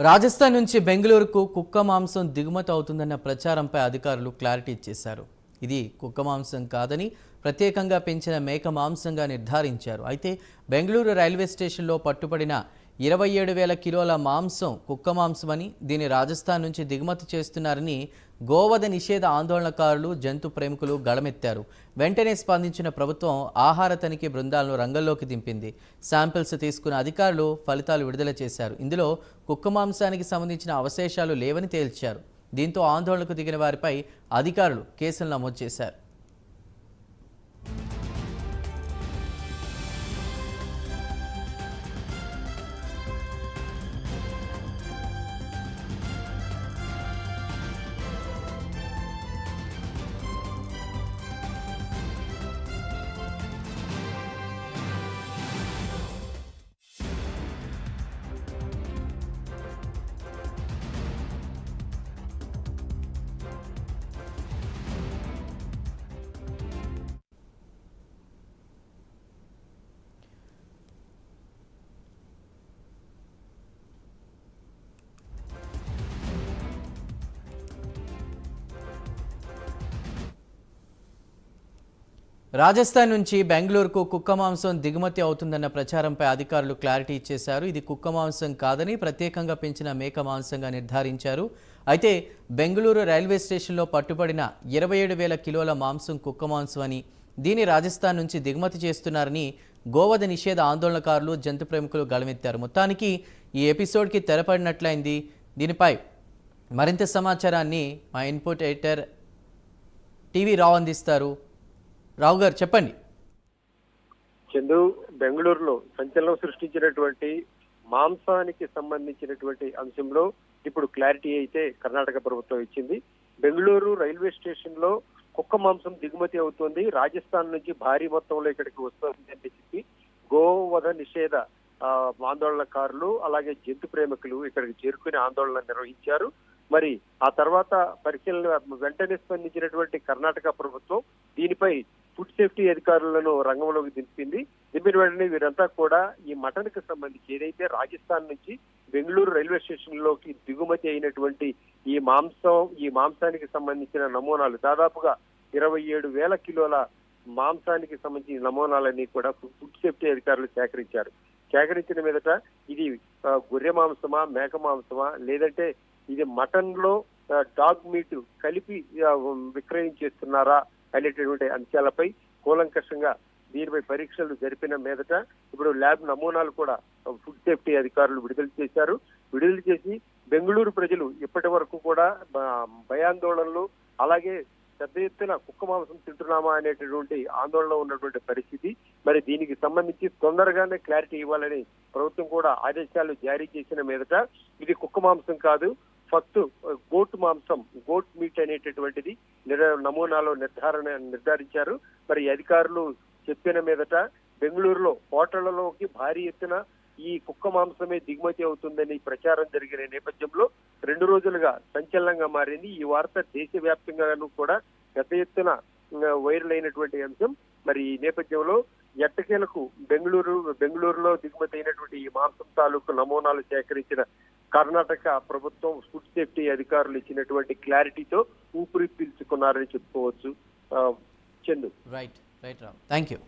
రాజస్థాన్ నుంచి బెంగళూరుకు కుక్క మాంసం దిగుమతి అవుతుందన్న ప్రచారంపై అధికారులు క్లారిటీ ఇచ్చేశారు. ఇది కుక్క మాంసం కాదని ప్రత్యేకంగా పెంచిన మేక మాంసంగా నిర్ధారించారు. అయితే బెంగళూరు రైల్వే స్టేషన్లో పట్టుబడిన ఇరవై ఏడు వేల కిలోల మాంసం కుక్క మాంసమని దీన్ని రాజస్థాన్ నుంచి దిగుమతి చేస్తున్నారని గోవధ నిషేధ ఆందోళనకారులు జంతు ప్రేమికులు గళమెత్తారు. వెంటనే స్పందించిన ప్రభుత్వం ఆహార తనిఖీ బృందాలను రంగంలోకి దింపింది. శాంపిల్స్ తీసుకున్న అధికారులు ఫలితాలు విడుదల చేశారు. ఇందులో కుక్క మాంసానికి సంబంధించిన అవశేషాలు లేవని తేల్చారు. దీంతో ఆందోళనకు దిగిన వారిపై అధికారులు కేసులు నమోదు చేశారు. రాజస్థాన్ నుంచి బెంగళూరుకు కుక్క మాంసం దిగుమతి అవుతుందన్న ప్రచారంపై అధికారులు క్లారిటీ ఇచ్చేశారు. ఇది కుక్క మాంసం కాదని ప్రత్యేకంగా పెంచిన మేక మాంసంగా నిర్ధారించారు. అయితే బెంగళూరు రైల్వే స్టేషన్లో పట్టుబడిన ఇరవై ఏడు వేల కిలోల మాంసం కుక్క మాంసం అని దీన్ని రాజస్థాన్ నుంచి దిగుమతి చేస్తున్నారని గోవధ నిషేధ ఆందోళనకారులు జంతు ప్రేమికులు గళమెత్తారు. మొత్తానికి ఈ ఎపిసోడ్కి తెరపడినట్లయింది. దీనిపై మరింత సమాచారాన్ని మా ఇన్పుట్ ఎడిటర్ టీవీ రావు అందిస్తారు. రావు గారు చెప్పండి. చందు బెంగళూరులో సంచలనం సృష్టించినటువంటి మాంసానికి సంబంధించినటువంటి అంశంలో ఇప్పుడు క్లారిటీ అయితే కర్ణాటక ప్రభుత్వం ఇచ్చింది. బెంగళూరు రైల్వే స్టేషన్లో కుక్క మాంసం దిగుమతి అవుతోంది. రాజస్థాన్ నుంచి భారీ మొత్తంలో ఇక్కడికి వస్తుంది అని చెప్పి గోవధ నిషేధ ఆందోళనకారులు అలాగే జంతు ప్రేమికులు ఇక్కడికి చేరుకుని ఆందోళన నిర్వహించారు. మరి ఆ తర్వాత పరిశీలన వెంటనే స్పందించినటువంటి కర్ణాటక ప్రభుత్వం దీనిపై ఫుడ్ సేఫ్టీ అధికారులను రంగంలోకి దింపింది. దింపిన వెంటనే వీరంతా కూడా ఈ మటన్కి సంబంధించి ఏదైతే రాజస్థాన్ నుంచి బెంగళూరు రైల్వే స్టేషన్లోకి దిగుమతి అయినటువంటి ఈ మాంసం ఈ మాంసానికి సంబంధించిన నమూనాలు దాదాపుగా ఇరవై ఏడు వేల కిలోల మాంసానికి సంబంధించిన నమూనాలన్నీ కూడా ఫుడ్ సేఫ్టీ అధికారులు సేకరించారు. సేకరించిన మీదట ఇది గొర్రె మాంసమా మేక మాంసమా లేదంటే ఇది మటన్లో డాగ్ మీట్ కలిపి విక్రయం విక్రయించేస్తున్నారా అనేటటువంటి అంశాలపై కూలంకషంగా దీనిపై పరీక్షలు జరిపిన మీదట ఇప్పుడు ల్యాబ్ నమూనాలు కూడా ఫుడ్ సేఫ్టీ అధికారులు విడుదల చేశారు. విడుదల చేసి బెంగళూరు ప్రజలు ఇప్పటి వరకు కూడా భయాందోళనలు అలాగే పెద్ద ఎత్తున కుక్క మాంసం తింటున్నామా అనేటటువంటి ఆందోళన ఉన్నటువంటి పరిస్థితి. మరి దీనికి సంబంధించి తొందరగానే క్లారిటీ ఇవ్వాలని ప్రభుత్వం కూడా ఆదేశాలు జారీ చేసిన మీదట ఇది కుక్క మాంసం కాదు ఫస్ట్ గోట్ మాంసం గోట్ మీట్ అనేటటువంటిది నమూనాలో నిర్ధారణ నిర్ధారించారు. మరి అధికారులు చెప్పిన మీదట బెంగళూరులో హోటళ్ళలోకి భారీ ఎత్తున ఈ కుక్క మాంసమే దిగుమతి అవుతుందని ప్రచారం జరిగిన నేపథ్యంలో రెండు రోజులుగా సంచలనంగా మారింది. ఈ వార్త దేశవ్యాప్తంగాను కూడా పెద్ద ఎత్తున వైరల్ అయినటువంటి అంశం. మరి ఈ నేపథ్యంలో ఎట్టకేలకు బెంగళూరు బెంగళూరులో దిగుమతి అయినటువంటి ఈ మాంసం తాలూకు నమూనాలు సేకరించిన కర్ణాటక ప్రభుత్వం ఫుడ్ సేఫ్టీ అధికారులు ఇచ్చినటువంటి క్లారిటీతో ఊపిరి పీల్చుకున్నారని చెప్పుకోవచ్చు. ఆ, Chandu. Right right thank you